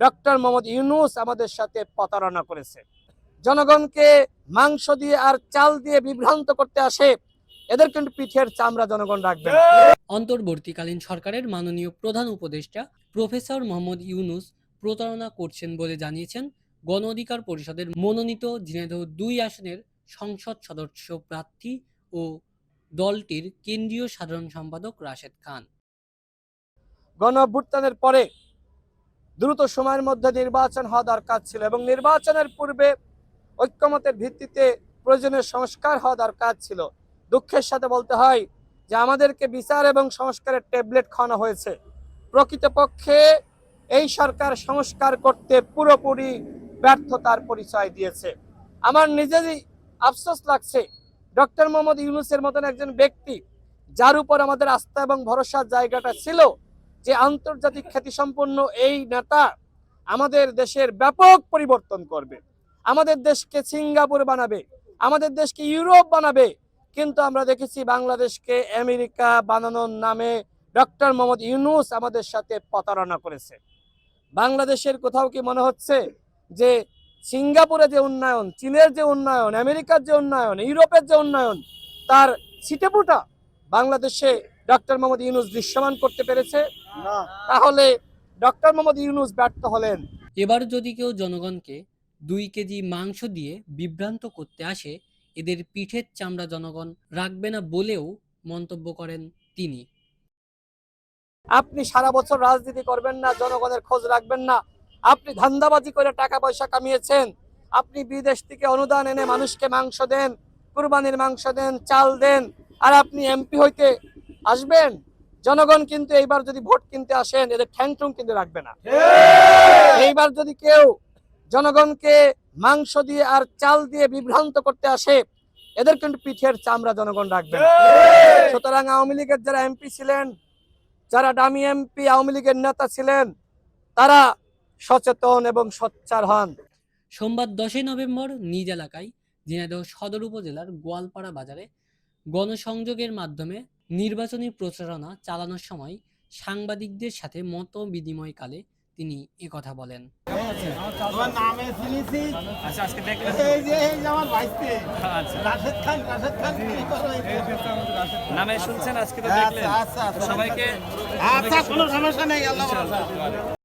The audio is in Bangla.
ডক্টর মোহাম্মদ ইউনুস আমাদের সাথে প্রতারণা করেছে। জনগণকে মাংস দিয়ে আর চাল দিয়ে বিভ্রান্ত করতে আসে এদের কিন্তু পিঠের চামড়া জনগণ রাখবে অন্তর্বর্তীকালীন সরকারের মাননীয় প্রধান উপদেষ্টা প্রফেসর মোহাম্মদ ইউনুস প্রতারণা করছেন বলে জানিয়েছেন গণ অধিকার পরিষদের মনোনীত ঝিনাইদহ দুই আসনের সংসদ সদস্য প্রার্থী ও দলটির কেন্দ্রীয় সাধারণ সম্পাদক রাশেদ খান। গণ পরে দ্রুত সময়ের মধ্যে নির্বাচন হওয়া দরকার ছিল এবং নির্বাচনের পূর্বে ঐক্যমতের ভিত্তিতে প্রয়োজনীয় সংস্কার হওয়া দরকার ছিল। দুঃখের সাথে বলতে হয় যে আমাদেরকে বিচার এবং সংস্কারের ট্যাবলেট খাওয়ানো হয়েছে। প্রকৃতপক্ষে এই সরকার সংস্কার করতে পুরোপুরি ব্যর্থতার পরিচয় দিয়েছে। আমার নিজেরই আফসোস লাগছে ডক্টর মোহাম্মদ ইউনুসের মতন একজন ব্যক্তি, যার উপর আমাদের আস্থা এবং ভরসার জায়গাটা ছিল যে আন্তর্জাতিক খ্যাতিসম্পন্ন এই নেতা আমাদের দেশের ব্যাপক পরিবর্তন করবে। আমাদের দেশকে সিঙ্গাপুর বানাবে, আমাদের দেশকে ইউরোপ বানাবে। কিন্তু আমরা দেখেছি বাংলাদেশকে আমেরিকা বানানোর নামে ডক্টর মোহাম্মদ ইউনুস আমাদের সাথে প্রতারণা করেছে। বাংলাদেশের কোথাও কি মনে হচ্ছে যে সিঙ্গাপুরে যে উন্নয়ন, চীনের যে উন্নয়ন, আমেরিকার যে উন্নয়ন, ইউরোপের যে উন্নয়ন, তার ছিটেপুটা বাংলাদেশে ডক্টর মোহাম্মদ ইউনুস দৃশ্যমান করতে পেরেছে। তাহলে ডক্টর মোহাম্মদ ইউনুস ব্যর্থ হলেন। এবার যদি কেউ জনগণকে দুই কেজি মাংস দিয়ে বিভ্রান্ত করতে আসে এদের পিঠের চামড়া জনগণ রাখবে না বলেও মন্তব্য করেন তিনি। আপনি সারা বছর রাজনীতি করবেন না জনগণের খোঁজ রাখবেন না। আপনি ধান্দাবাজি করে টাকা পয়সা কামিয়েছেন। আপনি বিদেশ থেকে অনুদান এনে মানুষকে মাংস দেন কুরবানির মাংস দেন চাল দেন আর আপনি এমপি হইতে আসবেন? জনগণ কিন্তু এইবার যদি ভোট কিনতে আসেন এদের ঠ্যাং ঠুং কিন্তু রাখবে না। এইবার যদি কেউ জনগণকে মাংস দিয়ে আর চাল দিয়ে বিভ্রান্ত করতে আসে এদের কিন্তু পিঠের চামড়া জনগণ রাখবে সুতরাং আওয়ামী লীগের যারা এমপি ছিলেন যারা ডামি এমপি আওয়ামী লীগের নেতা ছিলেন তারা সচেতন এবং সোচ্চার হন। সোমবার দশই নভেম্বর নিজ এলাকায় ঝিনাইদহ সদর উপজেলার গোয়ালপাড়া বাজারে গণসংযোগের মাধ্যমে নির্বাচনী প্রচারণা চালানোর সময় সাংবাদিকদের সাথে মত বিনিময়কালে তিনি কথা বলেন। তোমার নামে শুনেছি আচ্ছা? নামে শুনছেন আজকে তো আচ্ছা, দেখলেন। আচ্ছা, আচ্ছা। সবাইকে আচ্ছা কোনো সমস্যা নেই আল্লাহ ভরসা।